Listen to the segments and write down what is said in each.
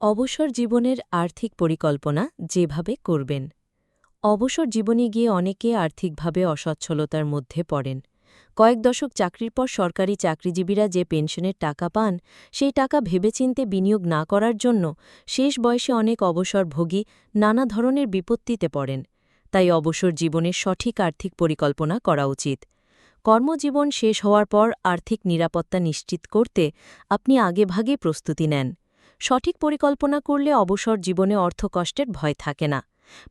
অবসর জীবনের আর্থিক পরিকল্পনা যেভাবে করবেন। অবসর জীবনে গিয়ে অনেকে আর্থিকভাবে অসচ্ছলতার মধ্যে পড়েন। কয়েক দশক চাকরির পর সরকারি চাকরিজীবীরা যে পেনশনের টাকা পান, সেই টাকা ভেবেচিন্তে বিনিয়োগ না করার জন্য শেষ বয়সে অনেক অবসরভোগী নানা ধরনের বিপত্তিতে পড়েন। তাই অবসর জীবনের সঠিক আর্থিক পরিকল্পনা করা উচিত। কর্মজীবন শেষ হওয়ার পর আর্থিক নিরাপত্তা নিশ্চিত করতে আপনি আগেভাগে প্রস্তুতি নেন। সঠিক পরিকল্পনা করলে অবসর জীবনে অর্থকষ্টের ভয় থাকে না।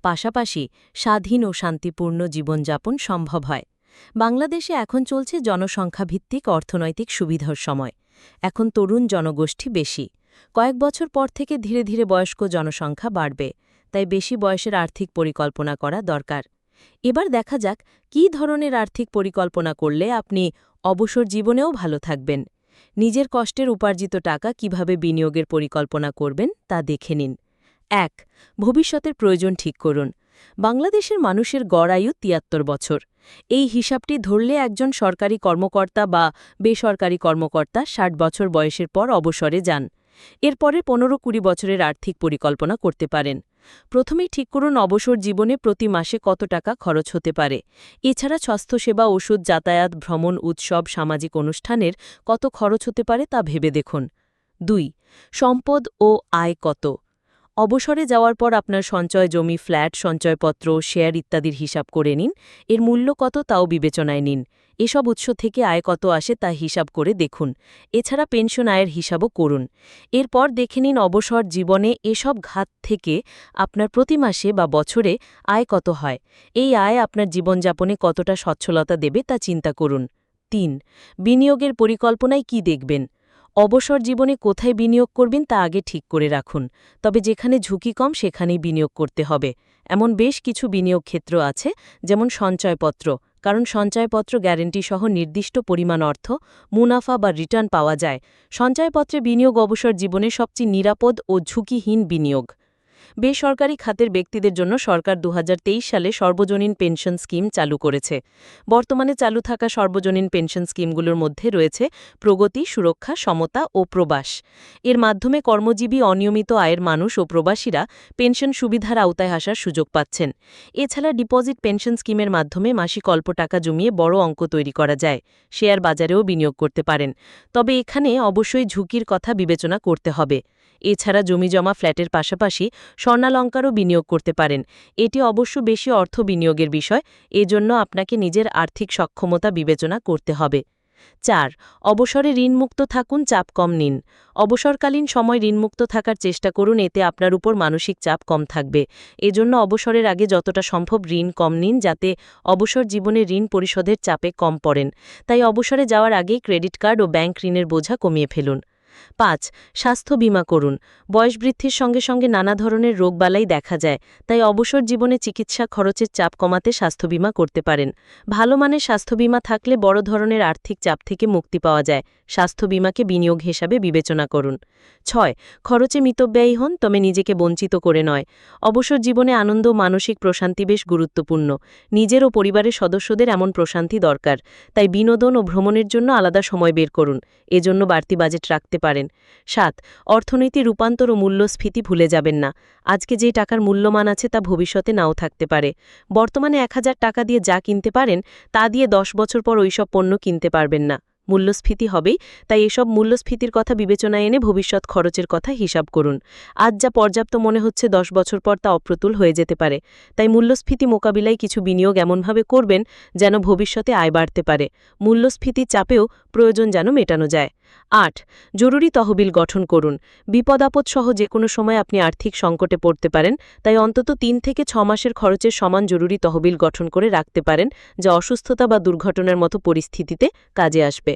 পাশাপাশি স্বাধীন ও শান্তিপূর্ণ জীবনযাপন সম্ভব হয়। বাংলাদেশে এখন চলছে জনসংখ্যাভিত্তিক অর্থনৈতিক সুবিধার সময়। এখন তরুণ জনগোষ্ঠী বেশি। কয়েক বছর পর থেকে ধীরে ধীরে বয়স্ক জনসংখ্যা বাড়বে, তাই বেশি বয়সের আর্থিক পরিকল্পনা করা দরকার। এবার দেখা যাক কী ধরনের আর্থিক পরিকল্পনা করলে আপনি অবসর জীবনেও ভালো থাকবেন। নিজের কষ্টের উপার্জিত টাকা কীভাবে বিনিয়োগের পরিকল্পনা করবেন তা দেখে নিন। এক, ভবিষ্যতের প্রয়োজন ঠিক করুন। বাংলাদেশের মানুষের গড় আয়ু তিয়াত্তর বছর। এই হিসাবটি ধরলে একজন সরকারি কর্মকর্তা বা বেসরকারি কর্মকর্তা ষাট বছর বয়সের পর অবসরে যান। এরপরে পনেরো কুড়ি বছরের আর্থিক পরিকল্পনা করতে পারেন। প্রথমেই ঠিক করুন অবসর জীবনে প্রতি মাসে কত টাকা খরচ হতে পারে। এছাড়া স্বাস্থ্যসেবা, ওষুধ, যাতায়াত, ভ্রমণ, উৎসব, সামাজিক অনুষ্ঠানের কত খরচ হতে পারে তা ভেবে দেখুন। দুই, সম্পদ ও আয় কত? অবসরে যাওয়ার পর আপনার সঞ্চয় জমি, ফ্ল্যাট, সঞ্চয়পত্র, শেয়ার ইত্যাদির হিসাব করে নিন। এর মূল্য কত তাও বিবেচনায় নিন। এসব উৎস থেকে আয় কত আসে তা হিসাব করে দেখুন। এছাড়া পেনশন আয়ের হিসাবও করুন। এরপর দেখে নিন অবসর জীবনে এসব ঘাত থেকে আপনার প্রতি মাসে বা বছরে আয় কত হয়। এই আয় আপনার জীবনযাপনে কতটা সচ্ছলতা দেবে তা চিন্তা করুন। তিন, বিনিয়োগের পরিকল্পনায় কি দেখবেন? অবসর জীবনে কোথায় বিনিয়োগ করবেন তা আগে ঠিক করে রাখুন। তবে যেখানে ঝুঁকি কম, সেখানেই বিনিয়োগ করতে হবে। এমন বেশ কিছু বিনিয়োগ ক্ষেত্র আছে, যেমন সঞ্চয়পত্র। কারণ সঞ্চয়পত্র গ্যারেন্টি সহ নির্দিষ্ট পরিমাণ অর্থ মুনাফা বা রিটার্ন পাওয়া যায়। সঞ্চয়পত্রে বিনিয়োগ অবসর জীবনে সবচেয়ে নিরাপদ ও ঝুঁকিহীন বিনিয়োগ। বেসরকারি খাতের ব্যক্তিদের জন্য সরকার দু হাজার তেইশ সালে সর্বজনীন পেনশন স্কিম চালু করেছে। বর্তমানে চালু থাকা সর্বজনীন পেনশন স্কিমগুলোর মধ্যে রয়েছে প্রগতি, সুরক্ষা, সমতা ও প্রবাস। এর মাধ্যমে কর্মজীবী, অনিয়মিত আয়ের মানুষ ও প্রবাসীরা পেনশন সুবিধার আওতায় আসার সুযোগ পাচ্ছেন। এছাড়া ডিপোজিট পেনশন স্কিমের মাধ্যমে মাসিক অল্প টাকা জমিয়ে বড় অঙ্ক তৈরি করা যায়, শেয়ার বাজারেও বিনিয়োগ করতে পারেন। তবে এখানে অবশ্যই ঝুঁকির কথা বিবেচনা করতে হবে। এছাড়া জমিজমা ফ্ল্যাটের পাশাপাশি স্বর্ণালঙ্কারও বিনিয়োগ করতে পারেন। এটি অবশ্য বেশি অর্থ বিনিয়োগের বিষয়, এজন্য আপনাকে নিজের আর্থিক সক্ষমতা বিবেচনা করতে হবে। চার, অবসরে ঋণমুক্ত থাকুন, চাপ কম নিন। অবসরকালীন সময় ঋণমুক্ত থাকার চেষ্টা করুন, এতে আপনার উপর মানসিক চাপ কম থাকবে। এজন্য অবসরের আগে যতটা সম্ভব ঋণ কম নিন, যাতে অবসর জীবনে ঋণ পরিশোধের চাপে কম পড়েন। তাই অবসরে যাওয়ার আগেই ক্রেডিট কার্ড ও ব্যাংক ঋণের বোঝা কমিয়ে ফেলুন। পাঁচ, স্বাস্থ্য বীমা করুন। বয়স বৃদ্ধির সঙ্গে সঙ্গে নানা ধরনের রোগবালাই দেখা যায়, তাই অবসর জীবনে চিকিৎসা খরচের চাপ কমাতে স্বাস্থ্য বীমা করতে পারেন। ভালো মানের স্বাস্থ্য বীমা থাকলে বড় ধরনের আর্থিক চাপ থেকে মুক্তি পাওয়া যায়। স্বাস্থ্য বীমাকে বিনিয়োগ হিসাবে বিবেচনা করুন। ছয়, খরচে মিতব্যয়ী হন, তবে নিজেকে বঞ্চিত করে নয়। অবসর জীবনে আনন্দ মানসিক প্রশান্তি বেশ গুরুত্বপূর্ণ। নিজের ও পরিবারের সদস্যদের এমন প্রশান্তি দরকার, তাই বিনোদন ও ভ্রমণের জন্য আলাদা সময় বের করুন। এজন্য বাড়তি বাজেট রাখতে পারেন। সাত, অর্থনীতি, রূপান্তর ও মূল্যস্ফীতি ভুলে যাবেন না। আজকে যে টাকার মূল্যমান আছে তা ভবিষ্যতে নাও থাকতে পারে। বর্তমানে এক হাজার টাকা দিয়ে যা কিনতে পারেন, তা দিয়ে দশ বছর পর ওইসব পণ্য কিনতে পারবেন না। মূল্যস্ফীতি হবেই, তাই এসব মূল্যস্ফীতির কথা বিবেচনায় এনে ভবিষ্যৎ খরচের কথা হিসাব করুন। আজ যা পর্যাপ্ত মনে হচ্ছে দশ বছর পর তা অপ্রতুল হয়ে যেতে পারে। তাই মূল্যস্ফীতি মোকাবিলায় কিছু বিনিয়োগ এমনভাবে করবেন যেন ভবিষ্যতে আয় বাড়তে পারে। মূল্যস্ফীতির চাপেও প্রয়োজন যেন মেটানো যায়। আট, জরুরি তহবিল গঠন করুন। বিপদাপদ সহ যে কোনো সময় আপনি আর্থিক সংকটে পড়তে পারেন, তাই অন্তত তিন থেকে ছ মাসের খরচের সমান জরুরি তহবিল গঠন করে রাখতে পারেন, যা অসুস্থতা বা দুর্ঘটনার মতো পরিস্থিতিতে কাজে আসবে।